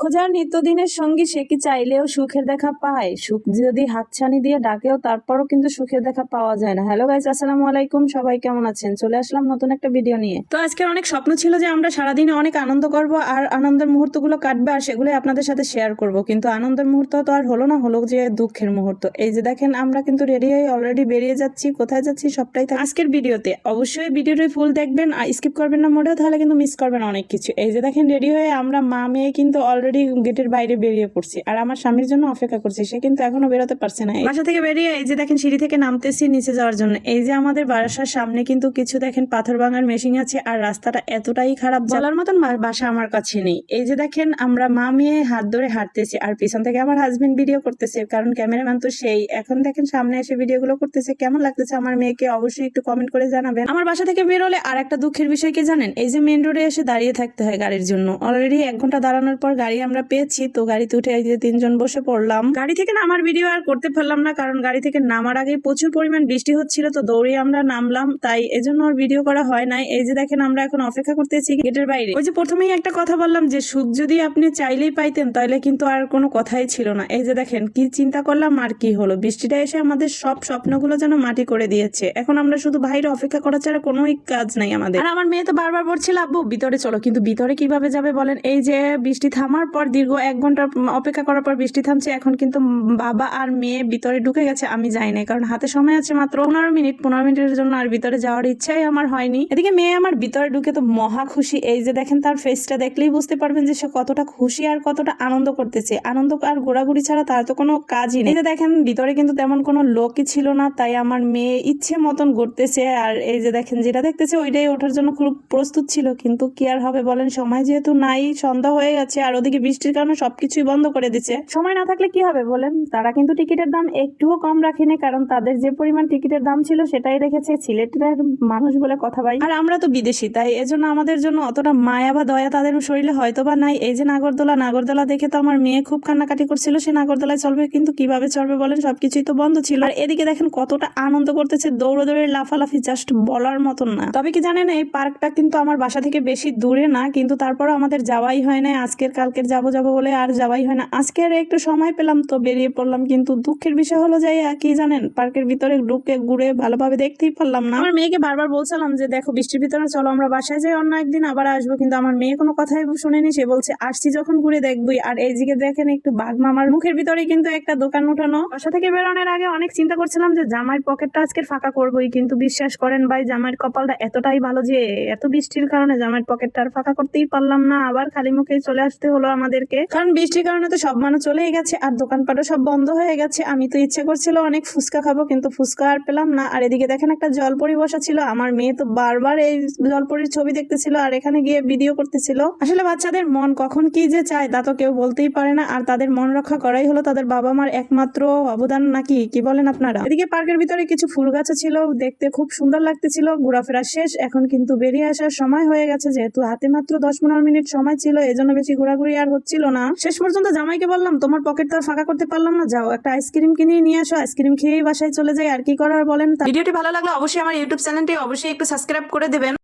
খোঁজার নিত্যদিনের সঙ্গী সে কি চাইলেও সুখের দেখা পায়? সুখ যদি হাতছানি দিয়ে ডাকেও, তারপরও কিন্তু সুখের দেখা পাওয়া যায় না। হ্যালো গাইস আসসালামু আলাইকুম। সবাই কেমন আছেন? চলে আসলাম নতুন একটা ভিডিও নিয়ে। তো আজকের অনেক স্বপ্ন ছিল যে আমরা সারাদিনে অনেক আনন্দ করব আর আনন্দের মুহূর্তগুলো কাটবে আর সেগুলো আপনাদের সাথে শেয়ার করব। কিন্তু আনন্দের মুহূর্ত তো আর হলো না, হলো যে দুঃখের মুহূর্ত। এই যে দেখেন, আমরা কিন্তু রেডি হয়ে অলরেডি বেরিয়ে যাচ্ছি। কোথায় যাচ্ছি? সবটাই আজকের ভিডিওতে অবশ্যই ভিডিওটি ফুল দেখবেন আর স্কিপ করবেন না মোটেও, তাহলে কিন্তু মিস করবেন অনেক কিছু। এই যে দেখেন রেডি হয়ে আমরা মা মেয়ে কিন্তু অলরেডি গেটের বাইরে বেরিয়ে পড়ছি। আর আমার স্বামীর জন্য অপেক্ষা করছি সে কিন্তু এখনও বেরোতে পারছে না। বাসা থেকে বেরিয়ে এই যে দেখেন সিঁড়ি থেকে নামতেছি নিচে যাওয়ার জন্য। এই যে আমাদের বাসার সামনে কিন্তু কিছু দেখেন পাথর ভাঙার মেশিন আছে আর রাস্তাটা এতটাই খারাপ বলার মতন বাসা আমার কাছে নেই। এই যে দেখেন আমরা মা মেয়ে হাত ধরে হাঁটতেছি আর পিছন থেকে আমার হাজবেন্ড ভিডিও করতেছে কারণ ক্যামেরাম্যান তো সেই। এখন দেখেন সামনে এসে ভিডিওগুলো করতেছে কেমন লাগতেছে আমার মেয়েকে অবশ্যই একটু কমেন্ট করে জানাবেন। আমার বাসা থেকে বেরোলে আর একটা দুঃখের বিষয় কি জানেন? এই যে মেন রোডে এসে দাঁড়িয়ে থাকতে হয় গাড়ির জন্য। অলরেডি এক ঘণ্টা দাঁড়ানোর পর গাড়ি আমরা পেয়েছি, তো গাড়িতে উঠে এই যে তিনজন বসে পড়লাম। গাড়ি থেকে নামার ভিডিও আর করতে পারলাম না, কারণ গাড়ি থেকে নামার আগে প্রচুর পরিমাণ বৃষ্টি হচ্ছিল, তো দৌড়ে আমরা নামলাম, তাই এজন্য আর ভিডিও করা হয় নাই। এই যে দেখেন, আমরা এখন অপেক্ষা করতেছি গেটের বাইরে। ওই যে প্রথমেই একটা কথা বললাম যে সুখ যদি আপনি চাইলেই পাইতেন তাহলে কিন্তু আর কোনো কথাই ছিল না। এই যে দেখেন, কি চিন্তা করলাম আর কি হলো? বৃষ্টিটা এসে আমাদের সব স্বপ্নগুলো যেন মাটি করে দিয়েছে। এখন আমরা শুধু বাইরে অপেক্ষা করা ছাড়া কোনোই কাজ নাই আমাদের। আর আমার মেয়ে তো বারবার বলছিল, আব্বু, ভিতরে চলো। কিন্তু ভিতরে কীভাবে যাবে বলেন? এই যে বৃষ্টি থামার পর দীর্ঘ এক ঘণ্টা অপেক্ষা করার পর বৃষ্টি থামছে। এখন কিন্তু বাবা আর মেয়ে ভিতরে ঢুকে গেছে, আমি যাই নাই। কারণ হাতে সময় আছে মাত্র পনেরো মিনিট। পনেরো মিনিটের জন্য আর ভিতরে যাওয়ার ইচ্ছাই আমার হয়নি। এদিকে মেয়ে আমার ভিতরে ঢুকে তো মহা খুশি। এই যে দেখেন তার ফেসটা দেখলেই বুঝতে পারবেন যে সে কতটা খুশি আর কতটা আনন্দ করতেছে। আনন্দ আর ঘোরাঘুরি ছাড়া তার তো কোনো কাজই নেই। দেখেন, ভিতরে কিন্তু তেমন কোনো লোকই ছিল না, তাই আমার মেয়ে ইচ্ছে মতন ঘুরতেছে। আর এই যে দেখেন, যেটা দেখতেছে ওইটাই ওঠার জন্য খুব প্রস্তুত ছিল। কিন্তু কি আর হবে বলেন, সময় যেহেতু নাই, সন্ধ্যা হয়ে গেছে। আর ওদিকে বৃষ্টির কারণে সবকিছুই বন্ধ করে দিচ্ছে। সময় না থাকলে কি হবে বলেন? তারা কিন্তু টিকিটের দাম একটুও কম রাখেনি, কারণ তাদের যে পরিমাণ টিকিটের দাম ছিল সেটাই রেখেছে সিলেটের মানুষ বলে কথা ভাই। আর আমরা তো বিদেশি, তাই এজন্য আমাদের জন্য অতটা মায়া বা দয়া তাদের শরীরে হয়তো বা নাই। এই যে নাগরদোলা নাগরদোলা দেখে তো আমার মেয়ে খুব কান্নাকাটি করছিল, সে নাগরদোলায় চলবে কিন্তু কীভাবে চলবে বলেন? সবকিছুই তো বন্ধ ছিল। আর এদিকে দেখেন কতটা আনন্দ করতেছে দৌড়ে দৌড়ে লাফালাফি জাস্ট বলার মতন না। তবে কি জানেন, এই পার্কটা কিন্তু আমার বাসা থেকে বেশি দূরে না, কিন্তু তারপরও আমাদের যাওয়াই হয় না আজকের কালকের যাব যাব বলে আর যাওয়াই হয় না। আজকের একটু সময় পেলাম তো বেরিয়ে পড়লাম, কিন্তু দুঃখের বিষয় হলো যাই আর কি জানেন, পার্কের ভিতরে ঢুকে ঘুরে ভালোভাবে দেখতেই পারলাম না। আমার মেয়েকে বারবার বলছিলাম যে, দেখো, বৃষ্টির ভিতরে চলো, আমরা বাসায় যাই অন্য একদিন আবার আসব। কিন্তু আমার মেয়ে কোনো কথাই শুনেনি। সে বলছে, আসছি যখন ঘুরে দেখবই আর এইদিকে দেখেন একটু বাঘ মামার মুখের ভিতরে কিন্তু একটা দোকান উঠানো। বাসা থেকে বেরোনোর আগে অনেক চিন্তা করছিলাম যে, জামাইয়ের পকেটটা আজকে ফাঁকা করবোই। কিন্তু বিশ্বাস করেন ভাই, জামাইয়ের কপালটা এতটাই ভালো যে, এত বৃষ্টির কারণে জামাইয়ের পকেটটা আর ফাঁকা করতেই পারলাম না। আবার খালি মুখেই চলে আসতে হলো আমাদেরকে। কারণ বৃষ্টির কারণে তো সব মানুষ চলেই গেছে, আর দোকানপাটও সব বন্ধ হয়ে গেছে। আমি তো ইচ্ছে করছিল অনেক ফুচকা খাব, কিন্তু ফুচকা আর পেলাম না। আর এদিকে দেখেন একটা জলপরি বসা ছিল, আমার মেয়ে তো বারবার এই জলপরির ছবি দেখতেছিল আর এখানে গিয়ে ভিডিও করতেছিল। আসলে বাচ্চাদের মন কখন কি যে চায় তা তো কেউ বলতেই পারে না, আর তাদের মন রক্ষা করাই হলো তাদের বাবা মার একমাত্র অবদান নাকি, কি বলেন আপনারা? এদিকে পার্কের ভিতরে কিছু ফুল গাছ ছিল, দেখতে খুব সুন্দর লাগতেছিল, ঘোরাফেরা শেষ, এখন কিন্তু বেরিয়ে আসার সময় হয়ে গেছে, যেহেতু হাতে মাত্র দশ পনেরো মিনিট সময় ছিল, এজন্য বেশি ঘোরাঘুরি আর হচ্ছিল না। শেষ পর্যন্ত জামাইকে বললাম, তোমার পকেট তো আর ফাঁকা করতে পারলাম না, যাও, একটা আইসক্রিম কিনে নিয়ে আসো, আইসক্রিম খেয়েই বাসায় চলে যাই, আর কি করার বলেন ভিডিওটি ভালো লাগলে অবশ্যই আমার ইউটিউব চ্যানেলটি অবশ্যই একটু সাবস্ক্রাইব করে দেবেন।